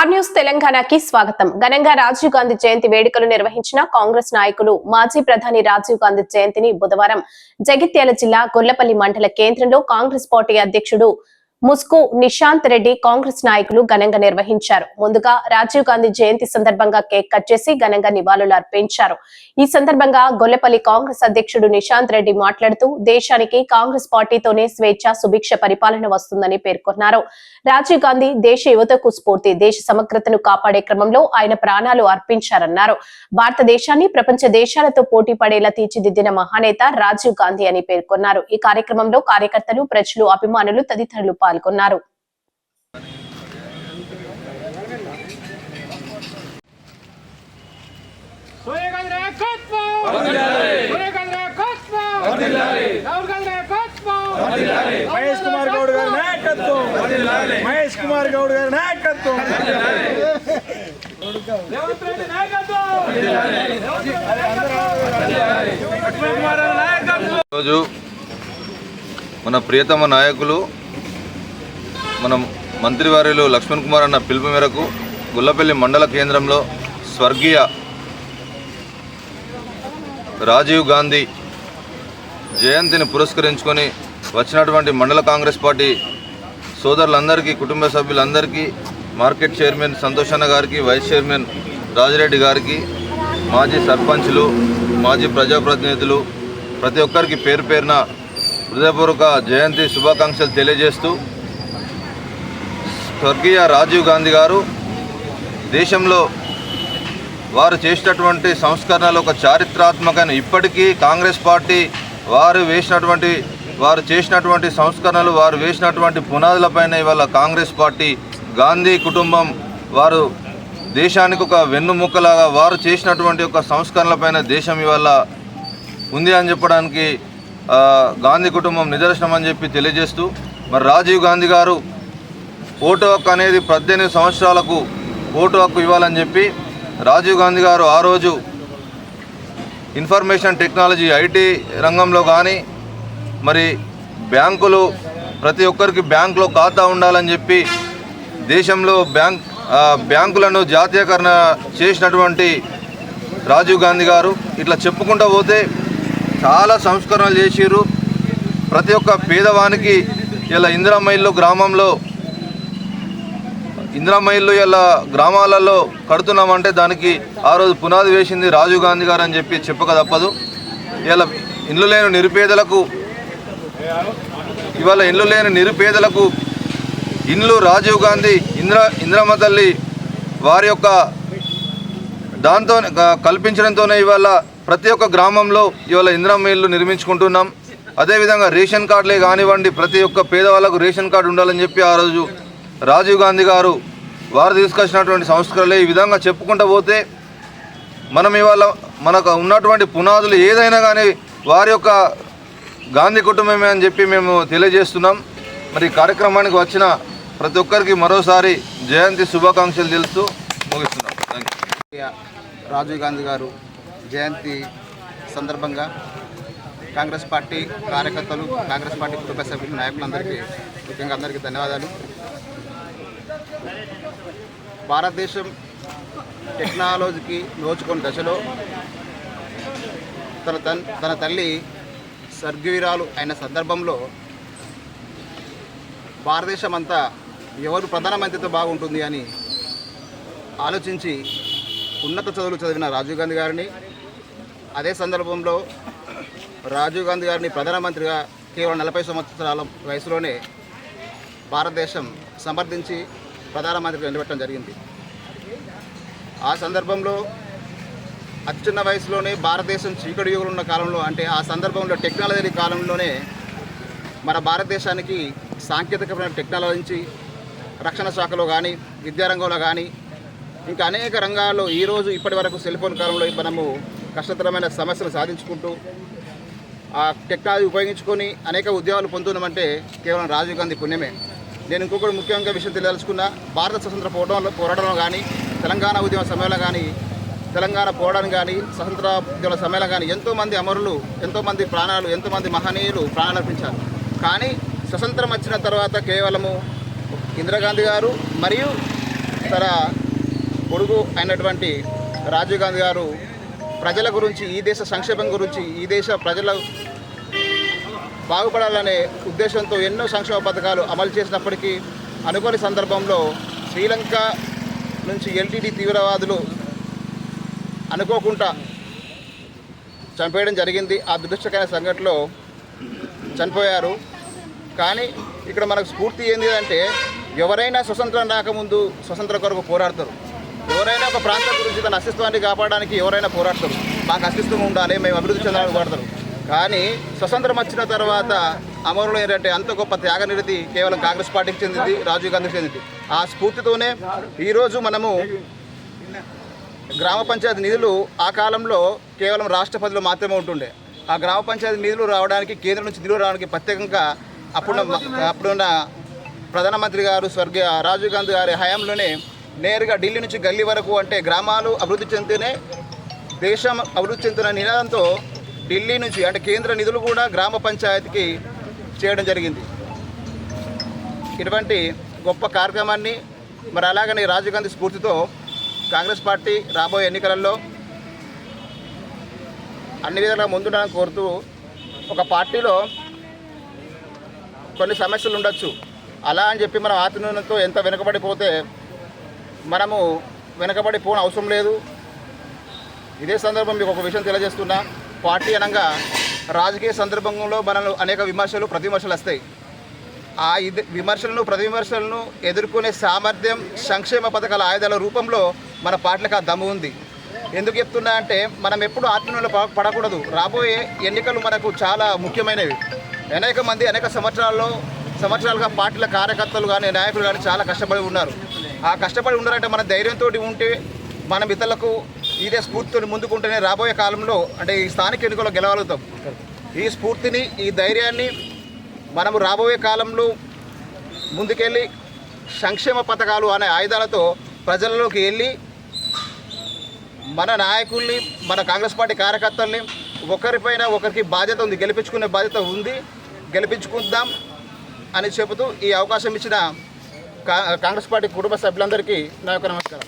Star news తెలంగాణకి స్వాగతం. ఘనంగా రాజీవ్ గాంధీ జయంతి వేడుకలు నిర్వహించిన కాంగ్రెస్ నాయకులు మాజీ ప్రధాని రాజీవ్ గాంధీ జయంతిని బుధవారం జగిత్యాల జిల్లా గొల్లపల్లి మండల కేంద్రంలో కాంగ్రెస్ పార్టీ అధ్యక్షుడు ముస్కు నిశాంత్ రెడ్డి కాంగ్రెస్ నాయకులు ఘనంగా నిర్వహించారు. ముందుగా రాజీవ్ గాంధీ జయంతి సందర్భంగా కేక్ కట్ చేసి ఘనంగా నివాళులు అర్పించారు. ఈ సందర్భంగా గొల్లపల్లి కాంగ్రెస్ అధ్యక్షుడు నిశాంత్ రెడ్డి మాట్లాడుతూ దేశానికి కాంగ్రెస్ పార్టీతోనే స్వేచ్ఛ సుభిక్ష పరిపాలన వస్తుందని పేర్కొన్నారు. రాజీవ్ గాంధీ దేశ యువతకు స్ఫూర్తి దేశ సమగ్రతను కాపాడే క్రమంలో ఆయన ప్రాణాలు అర్పించారన్నారు. భారతదేశాన్ని ప్రపంచ దేశాలతో పోటీ పడేలా తీర్చిదిద్దిన మహానేత రాజీవ్ గాంధీ అని పేర్కొన్నారు. ఈ కార్యక్రమంలో కార్యకర్తలు ప్రజలు అభిమానులు తదితరులు పాల్గొన్నారు. మహేష్ కుమార్ గౌడ్ గారి నాయకత్వం. మహేష్ కుమార్ గౌడ్ గారి నాయకత్వం. రేవంత్ రెడ్డి నాయకత్వం లక్ష్మణ్ కుమార్ గారి నాయకత్వం ఈరోజు మన ప్రియతమ నాయకులు మనం మంత్రివారిలో లక్ష్మణ్ కుమార్ అన్న పిలుపు మేరకు గుల్లపల్లి మండల కేంద్రంలో స్వర్గీయ రాజీవ్ గాంధీ జయంతిని పురస్కరించుకొని వచ్చినటువంటి మండల కాంగ్రెస్ పార్టీ సోదరులందరికీ కుటుంబ సభ్యులందరికీ మార్కెట్ చైర్మన్ సంతోషన్న గారికి వైస్ చైర్మన్ రాజిరెడ్డి గారికి మాజీ సర్పంచ్లు మాజీ ప్రజాప్రతినిధులు ప్రతి ఒక్కరికి పేరు పేరున హృదయపూర్వక జయంతి శుభాకాంక్షలు తెలియజేస్తూ స్వర్గీయ రాజీవ్ గాంధీ గారు దేశంలో వారు చేసినటువంటి సంస్కరణలు ఒక చారిత్రాత్మకమైన ఇప్పటికీ కాంగ్రెస్ పార్టీ వారు వేసినటువంటి వారు చేసినటువంటి సంస్కరణలు వారు వేసినటువంటి పునాదులపైన ఇవాళ కాంగ్రెస్ పార్టీ గాంధీ కుటుంబం వారు దేశానికి ఒక వెన్నుముక్కలాగా వారు చేసినటువంటి ఒక సంస్కరణలపైన దేశం ఇవాళ ఉంది అని చెప్పడానికి గాంధీ కుటుంబం నిదర్శనం అని చెప్పి తెలియజేస్తూ మరి రాజీవ్ గాంధీ గారు ఓటు హక్కు అనేది పద్దెనిమిది సంవత్సరాలకు ఓటు హక్కు ఇవ్వాలని చెప్పి రాజీవ్ గాంధీ గారు ఆ రోజు ఇన్ఫర్మేషన్ టెక్నాలజీ ఐటీ రంగంలో కానీ మరి బ్యాంకులు ప్రతి ఒక్కరికి బ్యాంకులో ఖాతా ఉండాలని చెప్పి దేశంలో బ్యాంక్ బ్యాంకులను జాతీయకరణ చేసినటువంటి రాజీవ్ గాంధీ గారు ఇట్లా చెప్పుకుంటూ పోతే చాలా సంస్కరణలు చేసిరు ప్రతి ఒక్క పేదవానికి ఇలా ఇందిరామైల్లో గ్రామంలో ఇందిరమ్మ ఇలా గ్రామాలలో కడుతున్నామంటే దానికి ఆ రోజు పునాది వేసింది రాజీవ్ గాంధీ గారు అని చెప్పి చెప్పక తప్పదు. ఇలా ఇల్లు లేని నిరుపేదలకు ఇవాళ ఇల్లు లేని నిరుపేదలకు ఇండ్లు రాజీవ్ గాంధీ ఇంద్ర ఇందిరమ్మ తల్లి వారి యొక్క దాంతో కల్పించడంతోనే ఇవాళ ప్రతి ఒక్క గ్రామంలో ఇవాళ ఇందిరమ్మ ఇల్లు నిర్మించుకుంటున్నాం. అదేవిధంగా రేషన్ కార్డులే కానివ్వండి ప్రతి ఒక్క పేదవాళ్ళకు రేషన్ కార్డు ఉండాలని చెప్పి ఆ రోజు రాజీవ్ గాంధీ గారు వారు తీసుకొచ్చినటువంటి సంస్కరణలే ఈ విధంగా చెప్పుకుంటూ పోతే మనం ఇవాళ మనకు ఉన్నటువంటి పునాదులు ఏదైనా కానీ వారి యొక్క గాంధీ కుటుంబమే అని చెప్పి మేము తెలియజేస్తున్నాం. మరి కార్యక్రమానికి వచ్చిన ప్రతి ఒక్కరికి మరోసారి జయంతి శుభాకాంక్షలు తెలుస్తూ ముగిస్తున్నాం. థ్యాంక్ రాజీవ్ గాంధీ గారు జయంతి సందర్భంగా కాంగ్రెస్ పార్టీ కార్యకర్తలు కాంగ్రెస్ పార్టీ కుటుంబ సభ్యులు నాయకులందరికీ ముఖ్యంగా అందరికీ ధన్యవాదాలు. భారతదేశం టెక్నాలజీకి నోచుకున్న దశలో తన తన్ తన తల్లి స్వర్గవీరాలు అయిన సందర్భంలో భారతదేశం అంతా ఎవరు ప్రధానమంత్రితో బాగుంటుంది అని ఆలోచించి ఉన్నత చదువులు చదివిన రాజీవ్ గాంధీ గారిని అదే సందర్భంలో రాజీవ్ గాంధీ గారిని ప్రధానమంత్రిగా కేవలం నలభై సంవత్సరాల వయసులోనే భారతదేశం సమర్థించి ప్రధానమంత్రికి నిలబెట్టడం జరిగింది. ఆ సందర్భంలో అతి చిన్న వయసులోనే భారతదేశం చీకటి యుగులు ఉన్న కాలంలో అంటే ఆ సందర్భంలో టెక్నాలజీ కాలంలోనే మన భారతదేశానికి సాంకేతికమైన టెక్నాలజీ రక్షణ శాఖలో కానీ విద్యారంగంలో కానీ ఇంకా అనేక రంగాల్లో ఈరోజు ఇప్పటి వరకు సెల్ ఫోన్ కాలంలో మనము కష్టతరమైన సమస్యలు సాధించుకుంటూ ఆ టెక్నాలజీ ఉపయోగించుకొని అనేక ఉద్యోగాలు పొందుతున్నామంటే కేవలం రాజీవ్ గాంధీ పుణ్యమే. నేను ఇంకొకటి ముఖ్యంగా విషయం తెలియదలుచుకున్న భారత స్వతంత్ర పోరాటంలో పోరాటంలో కానీ తెలంగాణ ఉద్యమ సమయంలో కానీ తెలంగాణ పోరాటం కానీ స్వతంత్ర ఉద్యమ సమయంలో కానీ ఎంతోమంది అమరులు ఎంతోమంది ప్రాణాలు ఎంతోమంది మహనీయులు ప్రాణాలు అర్పించారు కానీ స్వతంత్రం వచ్చిన తర్వాత కేవలము ఇందిరాగాంధీ గారు మరియు తన కొడుకు అయినటువంటి రాజీవ్ గాంధీ గారు ప్రజల గురించి ఈ దేశ సంక్షేమం గురించి ఈ దేశ ప్రజల బాగుపడాలనే ఉద్దేశంతో ఎన్నో సంక్షేమ పథకాలు అమలు చేసినప్పటికీ అనుకోని సందర్భంలో శ్రీలంక నుంచి ఎల్టీడీ తీవ్రవాదులు అనుకోకుండా చంపేయడం జరిగింది. ఆ దురదృష్టకర సంఘటనలో చనిపోయారు. కానీ ఇక్కడ మనకు స్ఫూర్తి ఏంది అంటే ఎవరైనా స్వతంత్రం రాకముందు స్వతంత్ర కొరకు పోరాడతారు. ఎవరైనా ఒక ప్రాంతం గురించి తన అస్తిత్వాన్ని కాపాడడానికి ఎవరైనా పోరాడతారు. మాకు అస్తిత్వం ఉండాలి మేము అభివృద్ధి చెందాలని పోరాడతారు కానీ స్వతంత్రం వచ్చిన తర్వాత అమరులు ఏంటంటే అంత గొప్ప త్యాగనిరతి కేవలం కాంగ్రెస్ పార్టీకి చెందింది రాజీవ్ గాంధీకి చెందింది. ఆ స్ఫూర్తితోనే ఈరోజు మనము గ్రామ పంచాయతీ నిధులు ఆ కాలంలో కేవలం రాష్ట్రపతిలో మాత్రమే ఉంటుండే. ఆ గ్రామ పంచాయతీ నిధులు రావడానికి కేంద్రం నుంచి నిధులు రావడానికి ప్రత్యేకంగా అప్పుడున్న అప్పుడున్న ప్రధానమంత్రి గారు స్వర్గీయ రాజీవ్ గాంధీ గారి హయాంలోనే నేరుగా ఢిల్లీ నుంచి గల్లీ వరకు అంటే గ్రామాలు అభివృద్ధి చెందితేనే దేశం అభివృద్ధి చెందుతున్న నినాదంతో ఢిల్లీ నుంచి అంటే కేంద్ర నిధులు కూడా గ్రామ పంచాయతీకి చేయడం జరిగింది. ఇటువంటి గొప్ప కార్యక్రమాన్ని మరి అలాగనే రాజీవ్ గాంధీ స్ఫూర్తితో కాంగ్రెస్ పార్టీ రాబోయే ఎన్నికలలో అన్ని విధాలుగా ముందుండాలని కోరుతూ ఒక పార్టీలో కొన్ని సమస్యలు ఉండొచ్చు. అలా అని చెప్పి మనం ఆత్మీయతతో ఎంత వెనుకబడిపోతే మనము వెనుకబడిపోవడం అవసరం లేదు. ఇదే సందర్భం మీకు ఒక విషయం తెలియజేస్తున్నా. పార్టీ అనగా రాజకీయ సందర్భంలో మనలో అనేక విమర్శలు ప్రతివిమర్శలు వస్తాయి. ఆ ఇది విమర్శలను ప్రతి విమర్శలను ఎదుర్కొనే సామర్థ్యం సంక్షేమ పథకాల ఆయుధాల రూపంలో మన పార్టీలకు ఆ దమ్ము ఉంది. ఎందుకు చెప్తున్నా అంటే మనం ఎప్పుడు ఆత్మీయంలో పడకూడదు. రాబోయే ఎన్నికలు మనకు చాలా ముఖ్యమైనవి. అనేక మంది అనేక సంవత్సరాల్లో సంవత్సరాలుగా పార్టీల కార్యకర్తలు కానీ నాయకులు కానీ చాలా కష్టపడి ఉన్నారు. ఆ కష్టపడి ఉన్నారంటే మన ధైర్యంతో ఉంటే మనం ఇతరులకు ఇదే స్ఫూర్తిని ముందుకుంటేనే రాబోయే కాలంలో అంటే ఈ స్థానిక ఎన్నికల్లో గెలవగలుగుతాం. ఈ స్ఫూర్తిని ఈ ధైర్యాన్ని మనము రాబోయే కాలంలో ముందుకెళ్ళి సంక్షేమ పథకాలు అనే ఆయుధాలతో ప్రజలలోకి వెళ్ళి మన నాయకుల్ని మన కాంగ్రెస్ పార్టీ కార్యకర్తల్ని ఒకరిపైన ఒకరికి బాధ్యత ఉంది గెలిపించుకునే బాధ్యత ఉంది గెలిపించుకుందాం అని చెబుతూ ఈ అవకాశం ఇచ్చిన కా- కాంగ్రెస్ పార్టీ కుటుంబ సభ్యులందరికీ నా యొక్క నమస్కారం